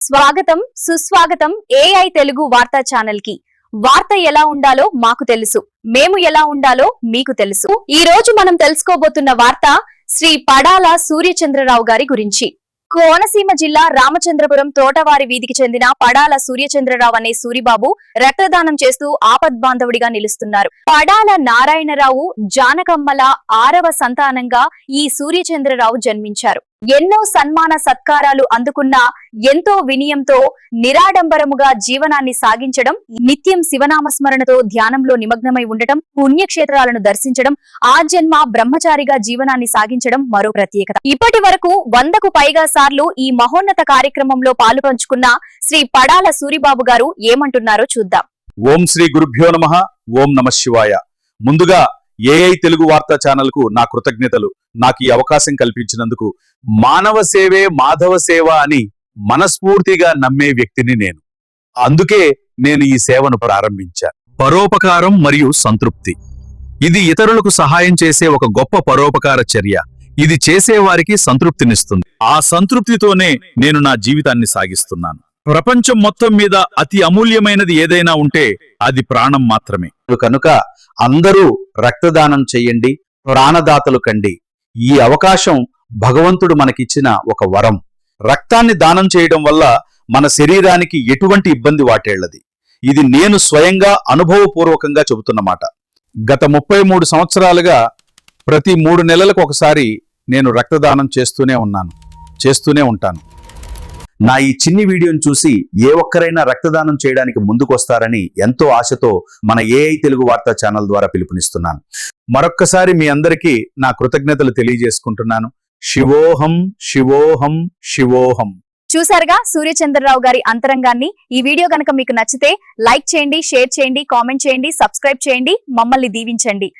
స్వాగతం సుస్వాగతం ఏఐ తెలుగు వార్తా ఛానల్కి వార్త ఎలా ఉండాలో మాకు తెలుసు. మేము ఎలా ఉండాలో మీకు తెలుసు. ఈ రోజు మనం తెలుసుకోబోతున్న వార్త శ్రీ పడాల సూర్యచంద్రరావు గారి గురించి. కోనసీమ జిల్లా రామచంద్రపురం తోటవారి వీధికి చెందిన పడాల సూర్యచంద్రరావు అనే సూరిబాబు రక్తదానం చేస్తూ ఆపద్బాంధవుడిగా నిలుస్తున్నారు. పడాల నారాయణరావు జానకమ్మల ఆరవ సంతానంగా ఈ సూర్యచంద్రరావు జన్మించారు. ఎన్నో సన్మాన సత్కారాలు అందుకున్న ఎంతో వినయంతో నిరాడంబరముగా జీవనాన్ని సాగించడం నిత్యం శివనామస్మరణతో ధ్యానంలో నిమగ్నమై ఉండటం పుణ్యక్షేత్రాలను దర్శించడం ఆ జన్మ బ్రహ్మచారిగా జీవనాన్ని సాగించడం మరో ప్రత్యేకత. ఇప్పటి వరకు వందకు పైగా సార్లు ఈ మహోన్నత కార్యక్రమంలో పాలు పంచుకున్న శ్రీ పడాల సూరిబాబు గారు ఏమంటున్నారో చూద్దాం. ఓం శ్రీ గురుభ్యో నమ ఓం నమ శివాయ. ముందుగా ఏఐ తెలుగు వార్తా ఛానల్కు నా కృతజ్ఞతలు. నాకు ఈ అవకాశం కల్పించినందుకు మానవ సేవే మాధవ సేవ అని మనస్ఫూర్తిగా నమ్మే వ్యక్తిని నేను. అందుకే నేను ఈ సేవను ప్రారంభించాను పరోపకారం మరియు సంతృప్తి. ఇది ఇతరులకు సహాయం చేసే ఒక గొప్ప పరోపకార చర్య. ఇది చేసేవారికి సంతృప్తినిస్తుంది. ఆ సంతృప్తితోనే నేను నా జీవితాన్ని సాగిస్తున్నాను. ప్రపంచం మొత్తం మీద అతి అమూల్యమైనది ఏదైనా ఉంటే అది ప్రాణం మాత్రమే. కనుక అందరూ రక్తదానం చెయ్యండి ప్రాణదాతలు కండి. ఈ అవకాశం భగవంతుడు మనకిచ్చిన ఒక వరం. రక్తాన్ని దానం చేయడం వల్ల మన శరీరానికి ఎటువంటి ఇబ్బంది వాటేళ్ళది ఇది నేను స్వయంగా అనుభవపూర్వకంగా చెబుతున్నమాట. గత ముప్పై మూడు సంవత్సరాలుగా ప్రతి మూడు నెలలకు ఒకసారి నేను రక్తదానం చేస్తూనే ఉన్నాను చేస్తూనే ఉంటాను. నా ఈ చిన్ని వీడియోను చూసి ఏ ఒక్కరైనా రక్తదానం చేయడానికి ముందుకొస్తారని ఎంతో ఆశతో మన ఏఐ తెలుగు వార్తా ఛానల్ ద్వారా పిలుపునిస్తున్నాను. మరొక్కసారి మీ అందరికీ నా కృతజ్ఞతలు తెలియజేసుకుంటున్నాను. శివోహం శివోహం శివోహం. చూసారుగా సూర్యచంద్రరావు గారి అంతరంగాన్ని. ఈ వీడియో కనుక మీకు నచ్చితే లైక్ చేయండి షేర్ చేయండి కామెంట్ చేయండి సబ్స్క్రైబ్ చేయండి. మమ్మల్ని దీవించండి.